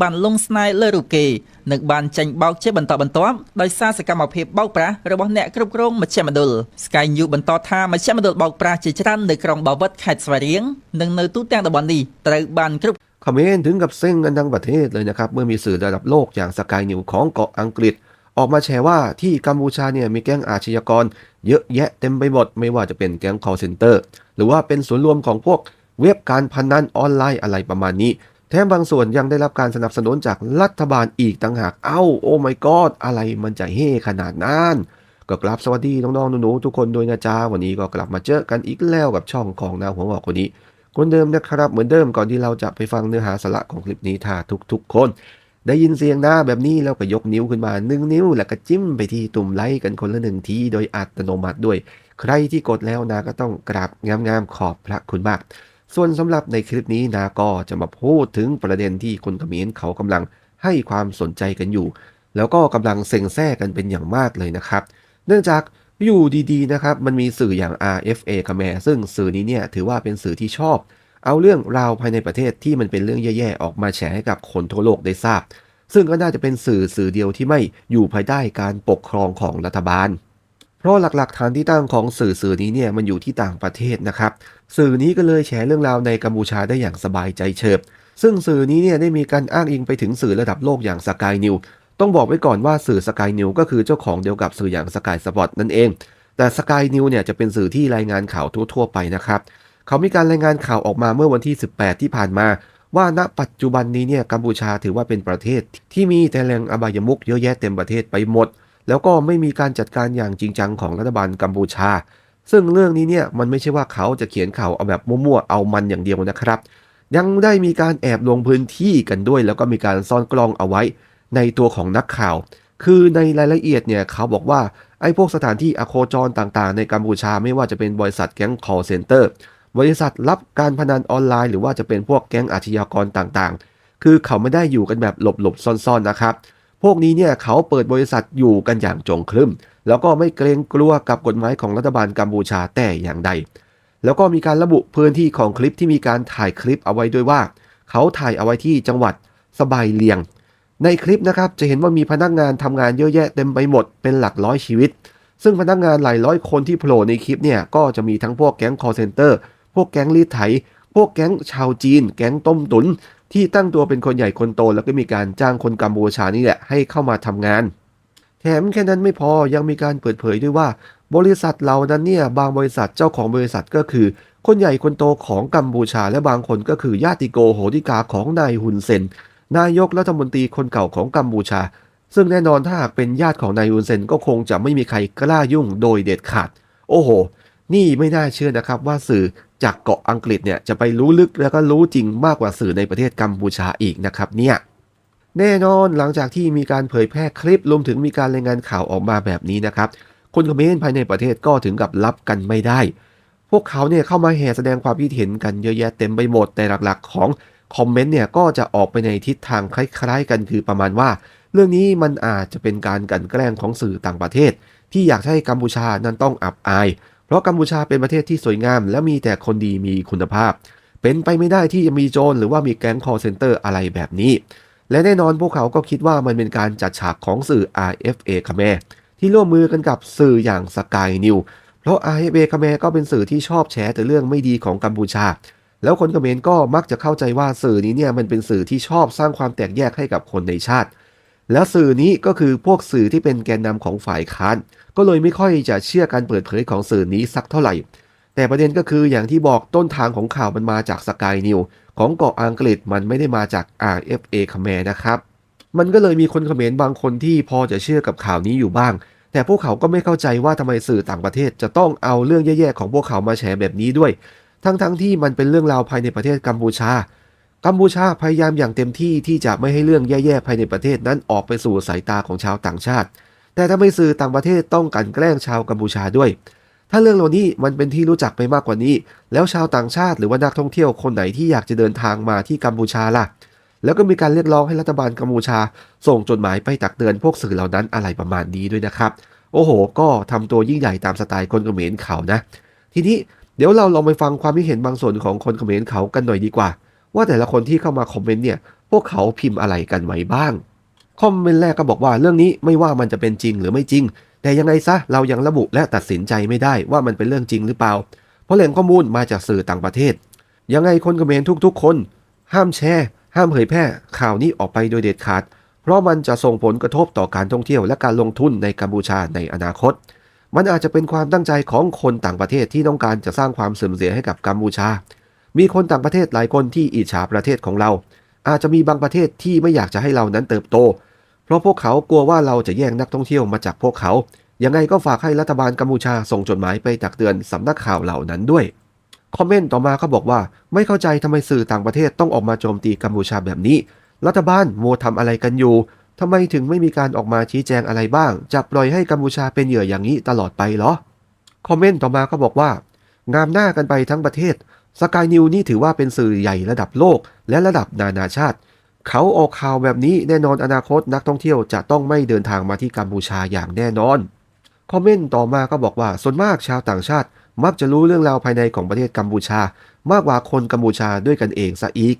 បានលងស្នេហ៍លើរូបគេនិងបានចាញ់បោកជាបន្តបន្ទាប់ដោយសារសកម្មភាពបោកប្រាស់របស់អ្នកគ្រប់គ្រងមជ្ឈមណ្ឌល Sky News បន្តថាមជ្ឈមណ្ឌលបោកប្រាស់ជាច្រើននៅក្រុងបាវិតខេត្តស្វាយរៀងនិងនៅទូទាំងតំបន់នេះត្រូវបានគ្រប់ เขมรถึงกับเซ็งกันทั้งประเทศเลยนะครับ เมื่อมีสื่อระดับโลกอย่างสกายนิวของเกาะอังกฤษ ออกมาแชร์ว่าที่กัมพูชาเนี่ยมีแก๊งอาชญากร เยอะแยะเต็มไปหมด ไม่ว่าจะเป็นแก๊ง call center หรือว่าเป็นศูนย์รวมของพวกเว็บการพนันออนไลน์อะไรประมาณนี้ แถมบางส่วนยังได้รับการสนับสนุนจากรัฐบาลอีกต่างหาก เอ้า โอ้ my god อะไรมันจะเฮขนาดนั้นก็กลับสวัสดีน้องๆหนูๆทุกคนด้วยนะจ๊ะวันนี้ก็กลับมาเจอกันอีกแล้วกับช่องของนาหัวงอกคนนี้ คนเดิมนะครับเหมือนเดิมก่อนที่เราจะไปฟังเนื้อหาสาระของคลิปนี้ถ้าทุกๆคน ได้ยินเสียงหน้าแบบนี้แล้วก็ยกนิ้วขึ้นมาหนึ่งนิ้ว แล้วก็จิ้มไปที่ตุ่มไลค์กันคนละหนึ่งทีโดยอัตโนมัติด้วย ใครที่กดแล้วนะก็ต้องกราบงามๆขอบพระคุณมาก ส่วนสำหรับในคลิปนี้นะก็จะมาพูดถึงประเด็นที่คนเขมรเขากำลังให้ความสนใจกันอยู่ แล้วก็กำลังเซ็งแซ่กันเป็นอย่างมากเลยนะครับ เนื่องจากอยู่ดีๆนะครับมันมีสื่ออย่าง RFA คาแมซึ่งสื่อนี้เนี่ยถือว่าเป็นสื่อที่ชอบ เอาเรื่องราวภายในประเทศที่มันเป็นเรื่องแย่ๆออกมาแชร์ให้กับคนทั่วโลกได้ทราบ ซึ่งก็น่าจะเป็นสื่อสื่อเดียวที่ไม่อยู่ภายใต้การปกครองของรัฐบาล เพราะหลักๆฐานที่ตั้งของสื่อสื่อนี้เนี่ยมันอยู่ที่ต่างประเทศนะครับ สื่อนี้ก็เลยแชร์เรื่องราวในกัมพูชาได้อย่างสบายใจเฉิบ ซึ่งสื่อนี้เนี่ยได้มีการอ้างอิงไปถึงสื่อระดับโลกอย่างสกายนิวต้องบอกไว้ก่อนว่าสื่อสกายนิวก็คือเจ้าของเดียวกับสื่ออย่างสกายสปอตนั่นเอง แต่สกายนิวเนี่ยจะเป็นสื่อที่รายงานข่าวทั่วๆไปนะครับ เขามีการรายงานข่าวออกมาเมื่อวันที่ 18 ที่ผ่านมา ว่าณปัจจุบันนี้เนี่ยกัมพูชาถือว่าเป็นประเทศ ที่มีแต่แหล่งอบายมุกเยอะแยะเต็มประเทศไปหมด แล้วก็ไม่มีการจัดการอย่างจริงจังของรัฐบาลกัมพูชา ซึ่งเรื่องนี้เนี่ยมันไม่ใช่ว่าเขาจะเขียนข่าวเอาแบบมั่วๆเอามันอย่างเดียวนะครับ ยังได้มีการแอบลงพื้นที่กันด้วย แล้วก็มีการซ่อนกล้องเอาไว้ในตัวของนักข่าว คือในรายละเอียดเนี่ยเขาบอกว่าไอ้พวกสถานที่อโคจรต่างๆ ในกัมพูชาไม่ว่าจะเป็นบริษัทแก๊ง call center บริษัทรับการพนันออนไลน์หรือว่าจะเป็นพวกแก๊งอาชญากรต่างๆ คือเขาไม่ได้อยู่กันแบบหลบๆซ่อนๆนะครับ พวกนี้เนี่ยเขาเปิดบริษัทอยู่กันอย่างจงครึม แล้วก็ไม่เกรงกลัวกับกฎหมายของรัฐบาลกัมพูชาแต่อย่างใด แล้วก็มีการระบุพื้นที่ของคลิปที่มีการถ่ายคลิปเอาไว้ด้วยว่า เขาถ่ายเอาไว้ที่จังหวัดสบายเลียง ในคลิปนะครับจะเห็นว่ามีพนักงานทำงานเยอะแยะเต็มไปหมดเป็นหลักร้อยชีวิต ซึ่งพนักงานหลายร้อยคนที่โผล่ในคลิปเนี่ยก็จะมีทั้งพวกแก๊ง call center พวกแก๊งรีดไถ พวกแก๊งชาวจีน แก๊งต้มตุน ที่ตั้งตัวเป็นคนใหญ่คนโต แล้วก็มีการจ้างคนกัมพูชานี่แหละให้เข้ามาทำงาน แถมแค่นั้นไม่พอยังมีการเปิดเผยด้วยว่า บริษัทเหล่านั้นเนี่ยบางบริษัทเจ้าของบริษัทก็คือ คนใหญ่คนโตของกัมพูชา และบางคนก็คือญาติโกโหติกาของนายฮุนเซนนายกรัฐมนตรีคนเก่าของกัมพูชา ซึ่งแน่นอนถ้าหากเป็นญาติของนายฮุนเซนก็คงจะไม่มีใครกล้ายุ่งโดยเด็ดขาด โอ้โห นี่ไม่น่าเชื่อนะครับว่าสื่อจากเกาะอังกฤษเนี่ยจะไปรู้ลึกแล้วก็รู้จริงมากกว่าสื่อในประเทศกัมพูชาอีกนะครับเนี่ย แน่นอนหลังจากที่มีการเผยแพร่คลิปรวมถึงมีการรายงานข่าวออกมาแบบนี้นะครับ คนเขมรภายในประเทศก็ถึงกับรับกันไม่ได้ พวกเขาเนี่ยเข้ามาแห่แสดงความคิดเห็นกันเยอะแยะเต็มไปหมดแต่หลักๆ ของคอมเมนต์เนี่ยก็จะออกไปในทิศทางคล้ายๆ กันคือประมาณว่า เรื่องนี้มันอาจจะเป็นการกันแกล้งของสื่อต่างประเทศ ที่อยากให้กัมพูชานั้นต้องอับอาย เพราะกัมพูชาเป็นประเทศที่สวยงาม และมีแต่คนดีมีคุณภาพ เป็นไปไม่ได้ที่จะมีโจรหรือว่ามีแก๊ง call center อะไรแบบนี้ และแน่นอนพวกเขาก็คิดว่ามันเป็นการจัดฉากของสื่อ RFA คาแมที่ร่วมมือกันกับสื่ออย่าง Sky News เพราะ RFA คาแมก็เป็นสื่อที่ชอบแฉแต่เรื่องไม่ดีของกัมพูชา แล้วคนเขมรก็มักจะเข้าใจว่าสื่อนี้เนี่ยมันเป็นสื่อที่ชอบสร้างความแตกแยกให้กับคนในชาติ แล้วสื่อนี้ก็คือพวกสื่อที่เป็นแกนนำของฝ่ายค้าน ก็เลยไม่ค่อยจะเชื่อการเปิดเผยของสื่อนี้สักเท่าไหร่ แต่ประเด็นก็คืออย่างที่บอกต้นทางของข่าวมันมาจากสกายนิว ของเกาะอังกฤษมันไม่ได้มาจาก RFA คาแมนะครับ มันก็เลยมีคนเขมรบางคนที่พอจะเชื่อกับข่าวนี้อยู่บ้าง แต่พวกเขาก็ไม่เข้าใจว่าทำไมสื่อต่างประเทศ จะต้องเอาเรื่องแย่ๆของพวกเขามาแชร์แบบนี้ด้วย ทั้งๆทที่มันเป็นเรื่องราวภายในประเทศกัมพูชา กัมพูชาพยายามอย่างเต็มที่ที่จะไม่ให้เรื่องแย่ๆภายในประเทศนั้นออกไปสู่สายตาของชาวต่างชาติ แต่ทำไมสื่อต่างประเทศต้องกันแกล้งชาวกัมพูชาด้วย ถ้าเรื่องเหล่านี้มันเป็นที่รู้จักไปมากกว่านี้ แล้วชาวต่างชาติหรือว่านักท่องเที่ยวคนไหนที่อยากจะเดินทางมาที่กัมพูชาล่ะ แล้วก็มีการเรียกร้องให้รัฐบาลกัมพูชา ส่งจดหมายไปตักเตือนพวกสื่อเหล่านั้นอะไรประมาณนี้ด้วยนะครับ โอ้โห ก็ทำตัวยิ่งใหญ่ตามสไตล์คนเขมรเขานะ ทีนี้เดี๋ยวเราลองไปฟังความคิดเห็นบางส่วนของคนเขมรเขากันหน่อยดีกว่า ว่าแต่ละคนที่เข้ามาคอมเมนต์เนี่ย พวกเขาพิมพ์อะไรกันไว้บ้าง คอมเมนต์แรกก็บอกว่าเรื่องนี้ไม่ว่ามันจะเป็นจริงหรือไม่จริง แต่ยังไงซะเรายังระบุและตัดสินใจไม่ได้ว่ามันเป็นเรื่องจริงหรือเปล่า เพราะแหล่งข้อมูลมาจากสื่อต่างประเทศ ยังไงคนกเมรทุกๆ คน ห้ามแชร์ห้ามเผยแพร่ข่าวนี้ออกไปโดยเด็ดขาด เพราะมันจะส่งผลกระทบต่อการท่องเที่ยวและการลงทุนในกัมพูชาในอนาคต มันอาจจะเป็นความตั้งใจของคนต่างประเทศที่ต้องการจะสร้างความเสื่อมเสียให้กับกัมพูชา มีคนต่างประเทศหลายคนที่อิจฉาประเทศของเรา อาจจะมีบางประเทศที่ไม่อยากจะให้เรานั้นเติบโต เพราะพวกเขากลัวว่าเราจะแย่งนักท่องเที่ยวมาจากพวกเขา ยังไงก็ฝากให้รัฐบาลกัมพูชาส่งจดหมายไปตักเตือนสำนักข่าวเหล่านั้นด้วย คอมเมนต์ต่อมาเขาบอกว่า ไม่เข้าใจทำไมสื่อต่างประเทศต้องออกมาโจมตีกัมพูชาแบบนี้ รัฐบาลโมวทำอะไรกันอยู่ทำไมถึงไม่มีการออกมาชี้แจงอะไรบ้าง จะปล่อยให้กัมพูชาเป็นเหยื่ออย่างนี้ตลอดไปเหรอ คอมเมนต์ต่อมาก็บอกว่า งามหน้ากันไปทั้งประเทศสกายนิวนี่ถือว่าเป็นสื่อใหญ่ระดับโลกและระดับนานาชาติ เขาออกข่าวแบบนี้แน่นอนอนาคตนักท่องเที่ยวจะต้องไม่เดินทางมาที่กัมพูชาอย่างแน่นอน คอมเมนต์ต่อมาก็บอกว่าส่วนมากชาวต่างชาติ มักจะรู้เรื่องราวภายในของประเทศกัมพูชา มากกว่าคนกัมพูชาด้วยกันเองซะอีก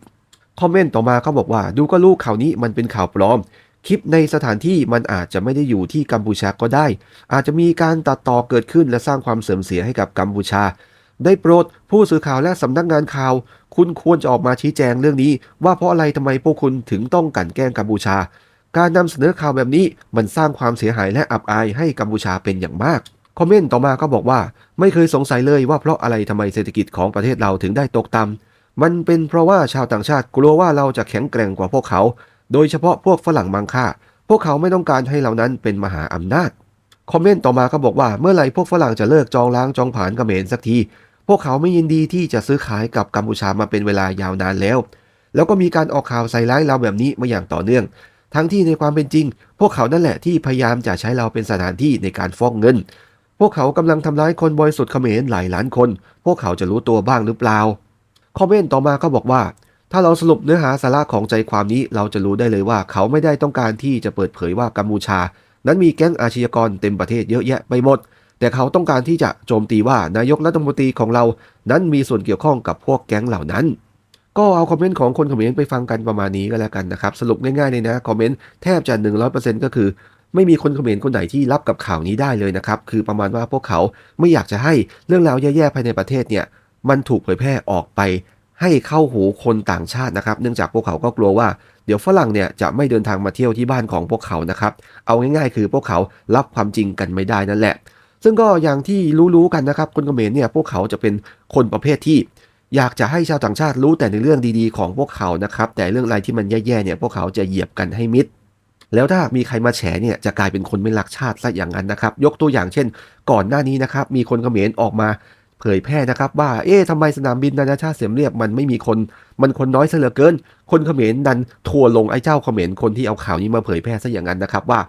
คอมเมนต์ต่อมาเขาบอกว่าดูก็รู้ข่าวนี้มันเป็นข่าวปลอม คลิปในสถานที่มันอาจจะไม่ได้อยู่ที่กัมพูชาก็ได้ อาจจะมีการตัดต่อเกิดขึ้นและสร้างความเสื่อมเสียให้กับกัมพูชา ได้โปรดผู้สื่อข่าวและสำนักงานข่าว คุณควรจะออกมาชี้แจงเรื่องนี้ ว่าเพราะอะไรทำไมพวกคุณถึงต้องกันแกล้งกัมพูชา การนำเสนอข่าวแบบนี้มันสร้างความเสียหายและอับอายให้กัมพูชาเป็นอย่างมากคอมเมนต์ต่อมาก็บอกว่า ไม่เคยสงสัยเลยว่าเพราะอะไรทำไมเศรษฐกิจของประเทศเราถึงได้ตกต่ำมันเป็นเพราะว่าชาวต่างชาติกลัวว่าเราจะแข็งแกร่งกว่าพวกเขา โดยเฉพาะพวกฝรั่งมังค่าพวกเขาไม่ต้องการให้เรานั้นเป็นมหาอำนาจคอมเมนต์ต่อมาก็บอกว่าเมื่อไหร่พวกฝรั่งจะเลิกจองล้างจองผานกเขมรสักที พวกเขาไม่ยินดีที่จะซื้อขายกับกัมพูชามาเป็นเวลายาวนานแล้ว แล้วก็มีการออกข่าวใส่ร้ายเราแบบนี้มาอย่างต่อเนื่อง ทั้งที่ในความเป็นจริง พวกเขานั่นแหละที่พยายามจะใช้เราเป็นสถานที่ในการฟอกเงิน พวกเขากำลังทำร้ายคนบริสุทธิ์เขมรหลายล้านคน พวกเขาจะรู้ตัวบ้างหรือเปล่า คอมเมนต์ต่อมาก็บอกว่า ถ้าเราสรุปเนื้อหาสาระของใจความนี้เราจะรู้ได้เลยว่า เขาไม่ได้ต้องการที่จะเปิดเผยว่ากัมพูชา นั้นมีแก๊งอาชญากรเต็มประเทศเยอะแยะไปหมด แต่เขาต้องการที่จะโจมตีว่านายกรัฐมนตรีของเรานั้นมีส่วนเกี่ยวข้องกับพวกแก๊งเหล่านั้น ก็เอาคอมเมนต์ของคนคอมเมนต์ไปฟังกันประมาณนี้ก็แล้วกันนะครับ สรุปง่ายๆเลยนะคอมเมนต์แทบจะ 100%ก็คือไม่มีคนคอมเมนต์คนไหนที่รับกับข่าวนี้ได้เลยนะครับ คือประมาณว่าพวกเขาไม่อยากจะให้เรื่องราวแย่ๆภายในประเทศเนี่ย มันถูกเผยแพร่ออกไป ให้เข้าหูคนต่างชาตินะครับ เนื่องจากพวกเขาก็กลัวว่า เดี๋ยวฝรั่งเนี่ยจะไม่เดินทางมาเที่ยวที่บ้านของพวกเขานะครับ เอาง่ายๆ คือพวกเขารับความจริงกันไม่ได้นั่นแหละ ซึ่งก็อย่างที่รู้ๆกันนะครับคนเขมรเนี่ยพวกเขาจะเป็นคนประเภทที่อยากจะให้ชาวต่างชาติรู้แต่ในเรื่องดีๆของพวกเขานะครับ แต่เรื่องอะไรที่มันแย่ๆเนี่ยพวกเขาจะเหยียบกันให้มิด แล้วถ้ามีใครมาแฉเนี่ยจะกลายเป็นคนไม่รักชาติซะอย่างนั้นนะครับ ยกตัวอย่างเช่น ก่อนหน้านี้นะครับมีคนเขมรออกมาเผยแพร่นะครับ ว่าเอ๊ะทำไมสนามบินนานาชาติเสียมเรียบมันไม่มีคนมันคนน้อยซะเหลือเกิน คนเขมรดันทัวลงไอ้เจ้าเขมรคนที่เอาข่าวนี้มาเผยแพร่ซะอย่างนั้นนะครับว่า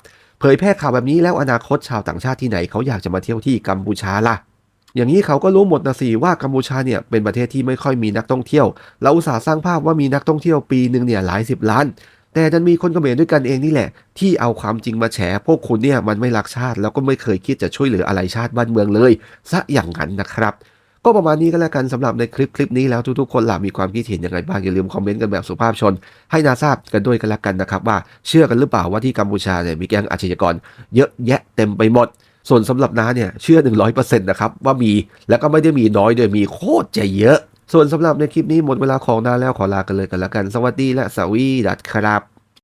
ผยแพร่ข่าวแบบนี้แล้วอนาคตชาวต่างชาติที่ไหนเขาอยากจะมาเที่ยวที่กัมพูชาล่ะ อย่างนี้เขาก็รู้หมดนะสิว่ากัมพูชาเนี่ยเป็นประเทศที่ไม่ค่อยมีนักท่องเที่ยว เราอุตส่าห์สร้างภาพว่ามีนักท่องเที่ยวปีหนึ่งเนี่ยหลายสิบล้าน แต่ดันมีคนเขมรด้วยกันเองนี่แหละ ที่เอาความจริงมาแฉ พวกคุณเนี่ยมันไม่รักชาติ แล้วก็ไม่เคยคิดจะช่วยเหลืออะไรชาติบ้านเมืองเลยซะอย่างนั้นนะครับ ก็ประมาณนี้ก็แล้วกันสำหรับในคลิปคลิปนี้แล้วทุกๆคนล่ะมีความคิดเห็นยังไงบ้างอย่าลืมคอมเมนต์กันแบบสุภาพชน ให้นาทราบกันด้วยกันแล้วกันนะครับว่าเชื่อกันหรือเปล่าว่าที่กัมพูชาเนี่ยมีแก๊งอาชญากร เยอะแยะเต็มไปหมด ส่วนสำหรับน้าเนี่ยเชื่อ 100%นะครับว่ามีแล้วก็ไม่ได้มีน้อยด้วยมีโคตรจะเยอะ ส่วนสำหรับในคลิปนี้หมดเวลาของน้าแล้วขอลากันเลยกันแล้วกัน สวัสดีและสวีดัสครับ